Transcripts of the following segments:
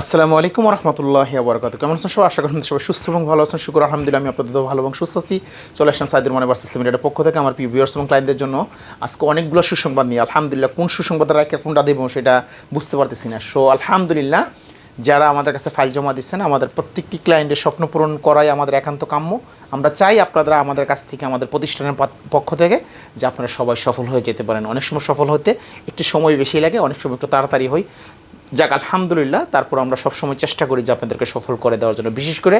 আসসালামু আলাইকুম রহমতুল্লাহ বরকাত কেমন আছেন সবাই? আশা করেন সবাই সুস্থ এবং ভালো আছেন। শুক্র আলহামদুলিল্লাহ, আমি আপনাদের ভালো এবং সুস্থ আছি। চলে আসলাম সাইদুর মানে ভার্সেস লিমিটেডের পক্ষ থেকে আমার প্রিয় ভিউয়ার্স এবং ক্লায়েন্টদের জন্য। আজকে অনেকগুলো সুসংবাদ নিয়ে, আলহামদুলিল্লাহ, কোন সুসংবাদ রাখে কোনটা দেবো সেটা বুঝতে পারতেছি না। সো আলহামদুলিল্লাহ, যারা আমাদের কাছে ফাইল জমা দিচ্ছেন, আমাদের প্রত্যেকটি ক্লায়েন্টের স্বপ্ন পূরণ করাই আমাদের একান্ত কাম্য। আমরা চাই আপনারা আমাদের কাছ থেকে, আমাদের প্রতিষ্ঠানের পক্ষ থেকে, যে আপনারা সবাই সফল হয়ে যেতে পারেন। অনেক সময় সফল হতে একটু সময় বেশি লাগে, অনেক সময় একটু তাড়াতাড়ি হয় যাক, আলহামদুলিল্লাহ, তারপর আমরা সবসময় চেষ্টা করি যে আপনাদেরকে সফল করে দেওয়ার জন্য। বিশেষ করে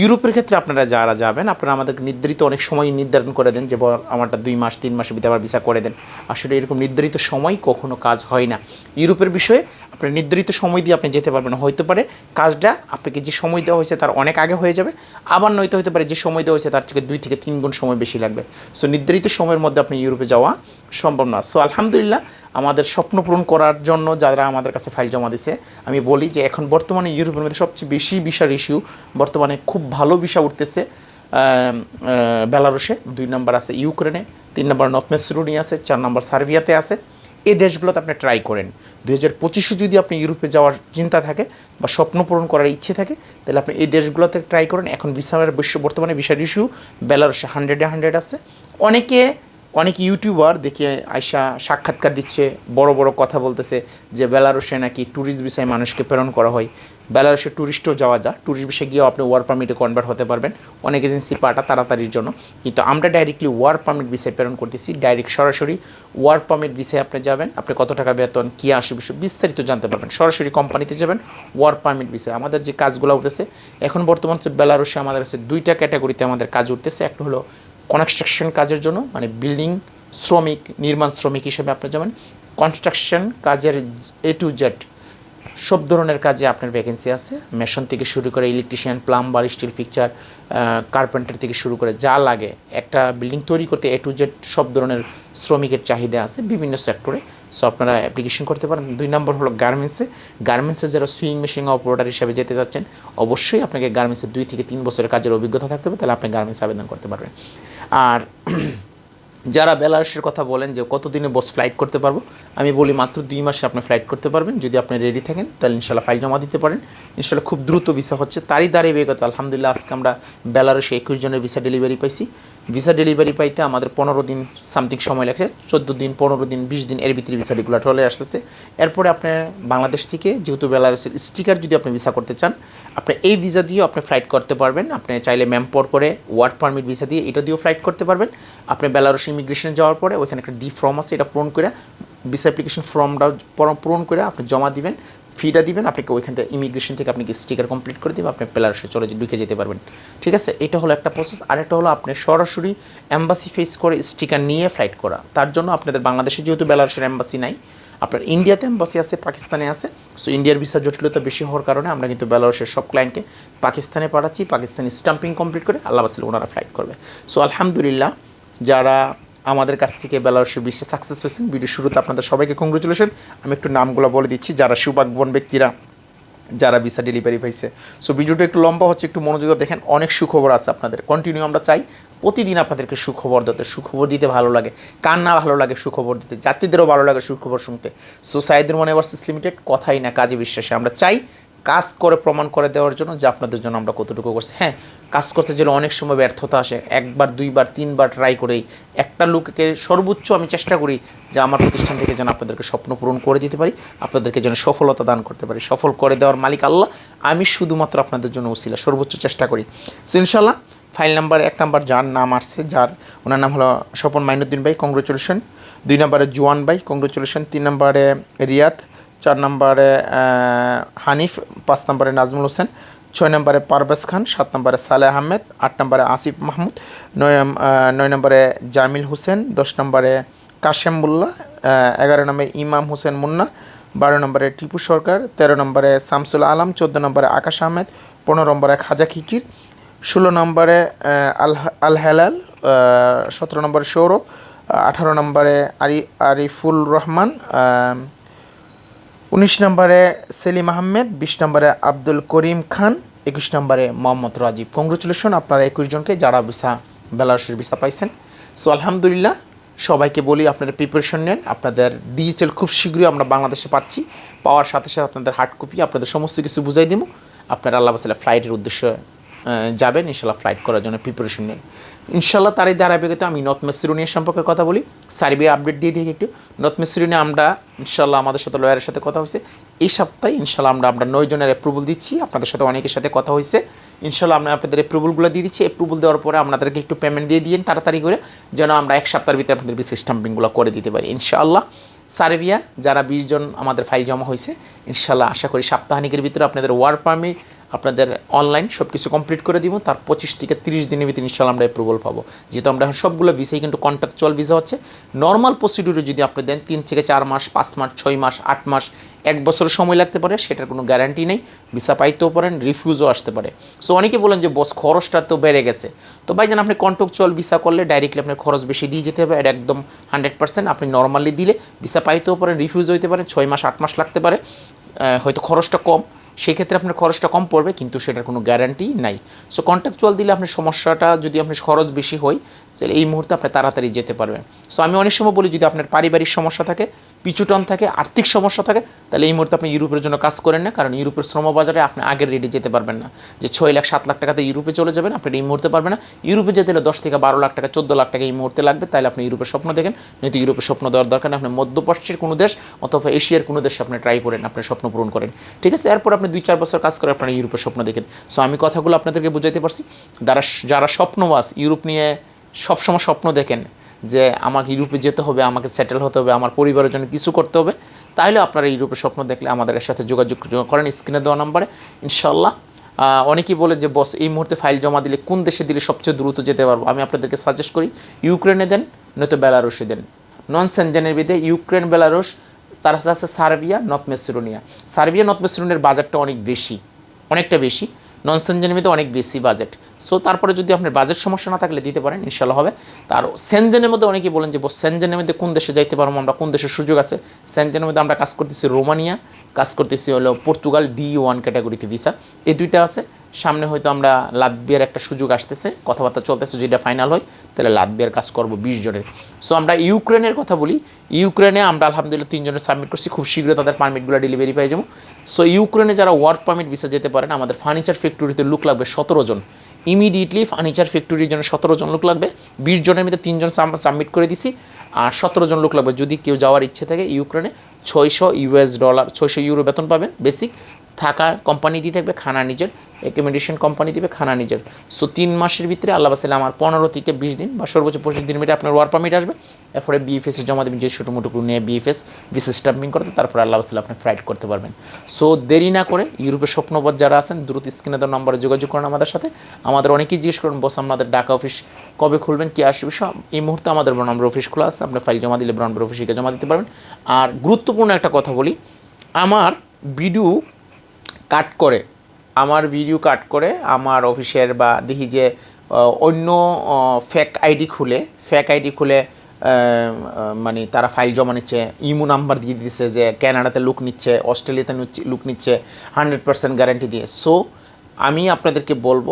ইউরোপের ক্ষেত্রে আপনারা যারা যাবেন, আপনারা আমাদেরকে নির্ধারিত অনেক সময় নির্ধারণ করে দেন যে আমারটা দুই মাস, তিন মাসের ভিতরে আবার ভিসা করে দেন। আসলে এরকম নির্ধারিত সময় কখনো কাজ হয় না। ইউরোপের বিষয়ে আপনি নির্ধারিত সময় দিয়ে আপনি যেতে পারবেন হয়তো পারে কাজটা আপনাকে যে সময় দেওয়া হয়েছে তার অনেক আগে হয়ে যাবে, আবার নয়তো হতে পারে যে সময় দেওয়া হয়েছে তার থেকে দুই থেকে তিন গুণ সময় বেশি লাগবে। সো নির্ধারিত সময়ের মধ্যে আপনি ইউরোপে যাওয়া সম্ভব না। সো আলহামদুলিল্লাহ, আমাদের স্বপ্ন পূরণ করার জন্য যারা আমাদের কাছে ফাইল জমা দিছে, আমি বলি যে এখন বর্তমানে ইউরোপের মধ্যে সবচেয়ে বেশি ভিসার ইস্যু বর্তমানে খুব ভালো ভিসা উঠতেছে বেলারুশে দুই নম্বর আছে ইউক্রেনে তিন নম্বর নর্থ আছে, চার নম্বর সার্বিয়াতে আছে। এই দেশগুলোতে আপনি ট্রাই করেন। দুই হাজার পঁচিশে যদি আপনি ইউরোপে যাওয়ার চিন্তা থাকে বা স্বপ্ন পূরণ করার ইচ্ছে থাকে, তাহলে আপনি এই দেশগুলোতে ট্রাই করেন। এখন ভিসার বিশ্ব বর্তমানে ভিসার ইস্যু বেলারুশে হান্ড্রেডে হান্ড্রেড আছে। অনেকে অনেক ইউটিউবার দেখে আয়সা সাক্ষাৎকার দিচ্ছে, বড় বড় কথা বলতেছে যে বেলারুশে নাকি ট্যুরিস্ট বিষয়ে মানুষকে প্রেরণ করা হয়। বেলারুশে ট্যুরিস্টও যাওয়া যায় ট্যুরিস্ট বিষয়ে গিয়েও আপনি ওয়ার পারমিটে কনভার্ট হতে পারবেন। অনেক এজেন্সি পাটা তাড়াতাড়ির জন্য। কিন্তু আমরা ডাইরেক্টলি ওয়ার পারমিট বিষয়ে প্রেরণ করতেছি ডাইরেক্ট সরাসরি ওয়ার পারমিট বিষয়ে আপনি যাবেন, আপনি কত টাকা বেতন, কী আসে বিষয় বিস্তারিত জানতে পারবেন। সরাসরি কোম্পানিতে যাবেন ওয়ার পারমিট বিষয়ে আমাদের যে কাজগুলো উঠতেছে এখন বর্তমান হচ্ছে বেলারুশে আমাদের কাছে দুইটা ক্যাটাগরিতে আমাদের কাজ উঠতেছে। একটা হলো কনস্ট্রাকশন কাজের জন্য মানে বিল্ডিং শ্রমিক, নির্মাণ শ্রমিক হিসেবে আপনি যেমন কনস্ট্রাকশন কাজের এ টু জেড সব ধরনের কাজে আপনার ভ্যাকেন্সি আছে। মেশন থেকে শুরু করে electrician plumber steel fixture carpenter থেকে শুরু করে যা লাগে, একটা বিল্ডিং তৈরি করতে এ টু জেড সব ধরনের শ্রমিকের চাহিদা আছে বিভিন্ন সেক্টরে সো আপনারা অ্যাপ্লিকেশন করতে পারেন। দুই নম্বর হলো গার্মেন্টসে গার্মেন্টসে যারা সুইং মেশিন অপারেটার হিসেবে যেতে যাচ্ছেন, অবশ্যই আপনাকে গার্মেন্টসে দুই থেকে তিন বছরের কাজের অভিজ্ঞতা থাকতে হবে। তাহলে আপনি গার্মেন্টস আবেদন করতে পারবেন। আর যারা বেলারসের কথা বলেন যে কতদিনে বস ফ্লাইট করতে পারব, আমি বলি মাত্র দুই মাসে আপনি ফ্লাইট করতে পারবেন। যদি আপনি রেডি থাকেন, তাহলে ইনশাল্লাহ ফাইল জমা দিতে পারেন। ইনশাল্লাহ খুব দ্রুত ভিসা হচ্ছে। তারই দাঁড়িয়ে বেগত, আলহামদুলিল্লাহ, আজকে আমরা বেলারসে একুশ জনের ভিসা ডেলিভারি পাইছি। ভিসা ডেলিভারি পাইতে আমাদের পনেরো দিন সামথিং সময় লাগছে, চোদ্দ দিন, পনেরো দিন, বিশ দিন এর ভিতরে ভিসা রেগুলার চলে আসতেছে। এরপরে আপনি বাংলাদেশ থেকে, যেহেতু বেলারসের স্টিকার যদি আপনি ভিসা করতে চান, আপনি এই ভিসা দিয়েও আপনি ফ্লাইট করতে পারবেন। আপনি চাইলে ম্যাম্পর করে ওয়ার্ক পারমিট ভিসা দিয়ে এটা দিয়েও ফ্লাইট করতে পারবেন। আপনি বেলারস ইমিগ্রেশনে যাওয়ার পরে ওইখানে একটা ডি ফর্ম আছে, এটা পূরণ করে ভিসা অ্যাপ্লিকেশন ফর্মটা পূরণ করে আপনি জমা দিবেন। ফিটা দিবেন, আপনাকে ওইখান থেকে ইমিগ্রেশন থেকে আপনি স্টিকার কমপ্লিট করে দেবেন আপনি বেলারসে চলে ঢুকে যেতে পারবেন। ঠিক আছে? এটা হলো একটা প্রসেস আরেকটা হলো আপনি সরাসরি অ্যাম্বাসি ফেস করে স্টিকার নিয়ে ফ্লাইট করা। তার জন্য আপনাদের বাংলাদেশে যেহেতু বেলারসের অ্যাম্বাসি নাই, আপনার ইন্ডিয়াতে অ্যাম্বাসি আছে পাকিস্তানে আছে। সো ইন্ডিয়ার ভিসা জটিলতা বেশি হওয়ার কারণে আমরা কিন্তু বেলারসের সব ক্লায়েন্টকে পাকিস্তানে পাঠাচ্ছি পাকিস্তানি স্টাম্পিং কমপ্লিট করে, আল্লাহ ওনারা ফ্লাইট করবে। সো আলহামদুলিল্লাহ, যারা আমাদের কাছ থেকে বেলারসের বিশ্বে সাকসেস হয়েছেন ভিডিও শুরুতে আপনাদের সবাইকে কংগ্রেচুলেশন আমি একটু নামগুলো বলে দিচ্ছি। যারা সৌভাগ্যবান ব্যক্তিরা, যারা ভিসা ডেলিভারি পাইছে। সো ভিডিওটা একটু লম্বা হচ্ছে, একটু মনোযোগ দেখেন। অনেক সুখবর আছে আপনাদের। কন্টিনিউ আমরা চাই প্রতিদিন আপনাদেরকে সুখবর দিতে। সুখবর দিতে ভালো লাগে। কার না ভালো লাগে সুখবর দিতে। যাত্রীদেরও ভালো লাগে সুখবর শুনতে। সো সাইদুর মনে ভার্সেস লিমিটেড কথাই না, কাজে বিশ্বাসে। আমরা চাই কাজ করে প্রমাণ করে দেওয়ার জন্য যে আপনাদের জন্য আমরা কতটুকু করছি। হ্যাঁ কাজ করতে গেলে অনেক সময় ব্যর্থতা আসে। একবার, দুইবার, তিনবার ট্রাই করেই। একটা লোককে সর্বোচ্চ আমি চেষ্টা করি যে আমার প্রতিষ্ঠান থেকে যেন আপনাদেরকে স্বপ্ন পূরণ করে দিতে পারি, আপনাদেরকে যেন সফলতা দান করতে পারি। সফল করে দেওয়ার মালিক আল্লাহ। আমি শুধুমাত্র আপনাদের জন্য উসিলা সর্বোচ্চ চেষ্টা করি। সো ইনশাল্লাহ ফাইল নাম্বার, এক নাম্বার যার নাম আসছে, যার, ওনার নাম হলো স্বপন মাইনুদ্দিন ভাই কংগ্রেচুলেশন দুই নম্বরে জুয়ান ভাই কংগ্রেচুলেশন তিন নম্বরে রিয়াদ চার নম্বরে হানিফ, পাঁচ নম্বরে নাজমুল হোসেন, ছয় নম্বরে পারভেজ খান, সাত নম্বরে সালে আহমেদ, আট নম্বরে আসিফ মাহমুদ, নয় নয় নম্বরে জামিল হোসেন, দশ নম্বরে কাশেম এগারো নম্বরে ইমাম হোসেন মুন্না, বারো নম্বরে টিপু সরকার, তেরো নম্বরে শামসুল আলম, চোদ্দ নম্বরে আকাশ আহমেদ, পনেরো নম্বরে খাজা খিকির ষোলো নম্বরে আল আল হেলাল সতেরো নম্বরে সৌরভ, আঠারো নম্বরে আরি, আরিফুল রহমান উনিশ নম্বরে সেলিম আহমেদ, বিশ নম্বরে আব্দুল করিম খান, একুশ নম্বরে মোহাম্মদ রাজীব। কংগ্রেচুলেশন আপনারা একুশ জনকে যারা ভিসা, বেলারসের ভিসা পাইছেন। সো আলহামদুলিল্লাহ, সবাইকে বলি আপনারা প্রিপারেশন নেন। আপনাদের ডিজিটাল খুব শীঘ্রই আমরা বাংলাদেশে পাচ্ছি। পাওয়ার সাথে সাথে আপনাদের হার্ড কপি আপনাদের সমস্ত কিছু বুঝাই দিব আপনারা আল্লাহ বাসাল্লাহ ফ্লাইটের উদ্দেশ্যে যাবেন ইনশাল্লাহ ফ্লাইট করার জন্য প্রিপারেশন নেন। ইনশাল্লাহ তারই ধারাবাহিকতা আমি নর্থ মেসিরোনিয়া সম্পর্কে কথা বলি। সার্বিয়া আপডেট দিয়ে দিই একটু। নর্থ মেসিরোনিয়া আমরা ইনশাল্লাহ আমাদের সাথে লয়ারের সাথে কথা হয়েছে। এই সপ্তাহে ইনশাল্লাহ আমরা আমরা নয় জনের অ্যাপ্রুভাল দিচ্ছি। আপনাদের সাথে অনেকের সাথে কথা হয়েছে। ইনশাল্লাহ আমরা আপনাদের অ্যাপ্রুভালগুলো দিয়ে দিচ্ছি। অ্যাপ্রুভাল দেওয়ার পরে আপনাদেরকে একটু পেমেন্ট দিয়ে দিন তাড়াতাড়ি করে, যেন আমরা এক সপ্তাহের ভিতরে আপনাদের বিশেষ স্টাম্পিংগুলো করে দিতে পারি। ইনশাআল্লাহ সার্বিয়া যারা বিশ জন আমাদের ফাইল জমা হয়েছে ইনশাল্লাহ আশা করি সপ্তাহানিকের ভিতরে আপনাদের ওয়ার্ক পারমিট আপনাদের অনলাইন সব কিছু কমপ্লিট করে দিব, তার পঁচিশ থেকে তিরিশ দিনের ভিতরে ইনশাল্লাহ আমরা অ্যাপ্রুভাল পাবো। যেহেতু আমরা এখন সবগুলো ভিসাই কিন্তু কন্ট্রাকচুয়াল ভিসা হচ্ছে নর্মাল প্রসিডিউরে যদি আপনি দেন, তিন থেকে চার মাস, পাঁচ মাস, ছয় মাস, আট মাস, এক বছর সময় লাগতে পারে, সেটার কোনো গ্যারান্টি নেই ভিসা পাইতেও পারেন রিফিউজও আসতে পারে। সো অনেকে বলেন যে, বস, খরচটা তো বেড়ে গেছে। তো ভাই যেন আপনি কন্ট্রাকচুয়াল ভিসা করলে ডাইরেক্টলি আপনার খরচ বেশি দিয়ে যেতে হবে, এটা একদম হান্ড্রেড পার্সেন্ট আপনি নর্মালি দিলে ভিসা পাইতেও পারেন রিফিউজ হইতে পারে ছয় মাস, আট মাস লাগতে পারে। হয়তো খরচটা কম সেই ক্ষেত্রে আপনার খরচটা কম পড়বে, কিন্তু সেটার কোনো গ্যারান্টি নাই। সো কন্ট্রাকচুয়াল দিলে আপনার সমস্যাটা যদি আপনার খরচ বেশি হয় তাহলে এই মুহূর্তে আপনি তাড়াতাড়ি যেতে পারবেন। সো আমি অনেক সময় বলি যদি আপনার পারিবারিক সমস্যা থাকে পিছুটন থাকে, আর্থিক সমস্যা থাকে, তাহলে এই মুহূর্তে আপনি ইউরোপের জন্য কাজ করেন না, কারণ ইউরোপের শ্রমবাজারে আপনি আগের রেটে যেতে পারবেন না। যে ছয় লাখ, সাত লাখ টাকাতে ইউরোপে চলে যাবেন, আপনি এই মুহূর্তে পারবেন না। ইউরোপে যেতে হলে দশ থেকে বারো লাখ টাকা, চোদ্দ লাখ টাকা এই মুহূর্তে লাগবে, তাহলে আপনি ইউরোপের স্বপ্ন দেখেন। নয়তো ইউরোপের স্বপ্ন দেওয়ার দরকার নেই, আপনি মধ্যপ্রাচ্যের কোনো দেশ অথবা এশিয়ার কোনো দেশে আপনি ট্রাই করেন আপনার স্বপ্ন পূরণ করেন। ঠিক আছে? এরপর আপনি দুই চার বছর কাজ করে আপনারা ইউরোপের স্বপ্ন দেখেন। সো আমি কথাগুলো আপনাদেরকে বুঝাইতে পারছি। যারা যারা স্বপ্নবাস ইউরোপ নিয়ে সবসময় স্বপ্ন দেখেন যে আমাকে ইউরোপে যেতে হবে, আমাকে সেটেল হতে হবে, আমার পরিবারের জন্য কিছু করতে হবে। তাহলে আপনারা ইউরোপের স্বপ্ন দেখলে আমাদের সাথে যোগাযোগ করেন স্ক্রিনে দেওয়া নাম্বারে। ইনশাল্লাহ অনেকেই বলে যে, বস, এই মুহূর্তে ফাইল জমা দিলে কোন দেশে দিলে সবচেয়ে দ্রুত যেতে পারব? আমি আপনাদেরকে সাজেস্ট করি, ইউক্রেনে দেন, নয়তো বেলারুসে দেন। নন সেনজেনের বিদে ইউক্রেন বেলারুস তার সাথে আছে Serbia, north Macedonia. Serbia, north মেসিরোনিয়ার বাজারটা অনেক বেশি, অনেকটা বেশি। নন সেনজেনের মধ্যে অনেক বেশি বাজেট। সো তারপরে যদি আপনার বাজেট সমস্যা না থাকলে দিতে পারেন ইনশাল্লাহ হবে। তার সেনজেনের মধ্যে অনেকেই বলেন যে সেনজেনের মধ্যে কোন দেশে যাইতে পারব আমরা? কোন দেশের সুযোগ আছে? সেনজেনের মধ্যে আমরা কাজ করতেছি রোমানিয়া, কাজ করতেছি হলো পর্তুগাল ডি ওয়ান ক্যাটাগরিতে ভিসা এই দুইটা আছে। সামনে হয়তো আমরা লাতবিয়ার একটা সুযোগ আসতেছে, কথাবার্তা চলতেছে যেটা ফাইনাল হয়, তাহলে লাতবিয়ার কাজ করব বিশ জনের। সো আমরা ইউক্রেনের কথা বলি। ইউক্রেনে আমরা আলহামদুলিল্লাহ তিনজনের সাবমিট করছি। খুব শীঘ্রই তাদের পারমিটগুলো ডেলিভারি পেয়ে যাব। সো ইউক্রেনে যারা ওয়ার্ক পারমিট ভিসা যেতে পারেন, আমাদের ফার্নিচার ফ্যাক্টরিতে লুক লাগবে সতেরো জন। ইমিডিয়েটলি ফার্নিচার ফ্যাক্টরির জন্য সতেরো জন লোক লাগবে। বিশ জনের মধ্যে তিনজন সাবমিট করে দিছি। আর সতেরো জন লোক লাগবে। যদি কেউ যাওয়ার ইচ্ছে থাকে, ইউক্রেনে ছয়শো ইউএস ডলার ছয়শো ইউরো বেতন পাবেন বেসিক থাকার কোম্পানি দিয়ে থাকবে, খানা নিজের অ্যাকোমোডেশন কোম্পানি দিবে, খানা নিজের। সো তিন মাসের ভিতরে আল্লাহ বাসালে আমার পনেরো থেকে বিশ দিন বা সর্বোচ্চ পঁচিশ দিনের ভিতরে আপনার ওয়ার পারমিট আসবে। এরপরে বিএফএস জমা দেবেন, যে ছোটো মোটো নিয়ে বিএফএস বিসিএস স্টাম্পিং করতে, তারপরে আল্লাহ বাসালে আপনি ফ্লাইট করতে পারবেন। সো দেরি না করে ইউরোপের স্বপ্নবদ যারা আছেন, দ্রুত স্ক্রিনে দেওয়ার নম্বরে যোগাযোগ করেন আমাদের সাথে। আমাদের অনেকেই জিজ্ঞেস করেন, বস, আমাদের ডাকা অফিস কবে খুলবেন, কি আসবে? সব, এই মুহূর্তে আমাদের নম্বর অফিস খোলা আছে আপনার ফাইল জমা দিলে ব্রনম্বর অফিসে জমা দিতে পারবেন। আর গুরুত্বপূর্ণ একটা কথা বলি, আমার ভিডিও কাট করে, আমার ভিডিও কাট করে আমার অফিসের বা দেখি যে অন্য ফেক আইডি খুলে ফেক আইডি খুলে মানে তারা ফাইল জমা নিচ্ছে ইমো নাম্বার দিয়ে দিচ্ছে যে ক্যানাডাতে লুক নিচ্ছে অস্ট্রেলিয়াতে লুক নিচ্ছে হান্ড্রেড পার্সেন্ট গ্যারান্টি দিয়ে। সো আমি আপনাদেরকে বলব,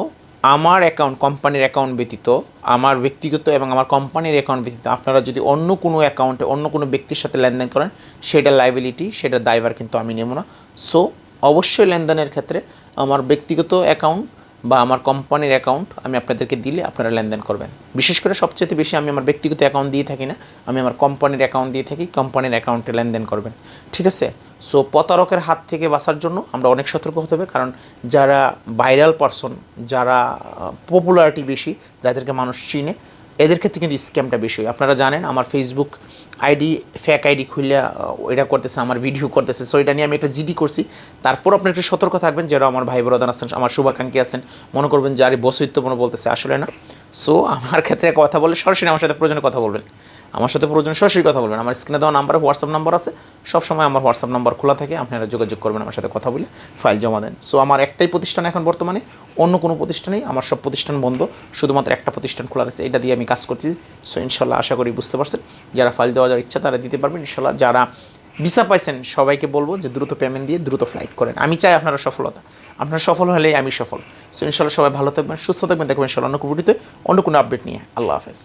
আমার অ্যাকাউন্ট কোম্পানির অ্যাকাউন্ট ব্যতীত, আমার ব্যক্তিগত এবং আমার কোম্পানির অ্যাকাউন্ট ব্যতীত, আপনারা যদি অন্য কোনো অ্যাকাউন্টে অন্য কোনো ব্যক্তির সাথে লেনদেন করেন, সেটা লাইবিলিটি সেটা দায়ভার কিন্তু আমি নেব না। সো অবশ্যই লেনদেনের ক্ষেত্রে আমার ব্যক্তিগত অ্যাকাউন্ট বা আমার কোম্পানির অ্যাকাউন্ট আমি আপনাদেরকে দিলে আপনারা লেনদেন করবেন। বিশেষ করে সবচেয়ে বেশি আমি আমার ব্যক্তিগত অ্যাকাউন্ট দিয়ে থাকি না, আমি আমার কোম্পানির অ্যাকাউন্ট দিয়ে থাকি কোম্পানির অ্যাকাউন্টে লেনদেন করবেন। ঠিক আছে? সো প্রতারকের হাত থেকে বাঁচার জন্য আমরা অনেক সতর্ক হতে হবে, কারণ যারা ভাইরাল পারসন যারা পপুলারিটি বেশি, যাদেরকে মানুষ চিনে, এদের ক্ষেত্রে কিন্তু স্ক্যামটা বেশি আপনারা জানেন, আমার ফেসবুক আইডি ফেক আইডি খুলে ওইটা এটা করতেছে, আমার ভিডিও করতেছে। সো এটা নিয়ে আমি একটা জিডি করছি। তারপর আপনি একটু সতর্ক থাকবেন যারা আমার ভাই বড়দান আছেন, আমার শুভাকাঙ্ক্ষী আছেন। মনে করবেন যে, আরে বসিত্বপূর্ণ বলতেছে, আসলে না। সো আমার ক্ষেত্রে কথা বলে সরাসরি আমার সাথে প্রয়োজনে কথা বলবেন। আমার সাথে প্রয়োজন সরাসরি কথা বলবেন। আমার স্ক্রিনে দেওয়া নাম্বারে হোয়াটসঅ্যাপ নাম্বার আছে। সবসময় আমার হোয়াটসঅ্যাপ নাম্বার খোলা থাকে আপনারা যোগাযোগ করবেন আমার সাথে কথা বলে ফাইল জমা দেন। সো আমার একটাই প্রতিষ্ঠান এখন বর্তমানে, অন্য কোনো প্রতিষ্ঠানেই আমার সব প্রতিষ্ঠান বন্ধ। শুধুমাত্র একটা প্রতিষ্ঠান খোলা রয়েছে, এটা দিয়ে আমি কাজ করছি। সো ইনশাল্লাহ আশা করি বুঝতে পারছেন। যারা ফাইল দেওয়া যাওয়ার ইচ্ছা, তারা দিতে পারবেন। ইনশাল্লাহ যারা ভিসা পাইছেন, সবাইকে বলব যে দ্রুত পেমেন্ট দিয়ে দ্রুত ফ্লাইট করেন। আমি চাই আপনারা সফলতা। আপনারা সফল হলেই আমি সফল। সো ইনশাল্লাহ সবাই ভালো থাকবেন, সুস্থ থাকবেন। দেখবেন ইনশাল্লাহ অন্য কোনো অন্য কোনো আপডেট নিয়ে। আল্লাহ হাফেজ।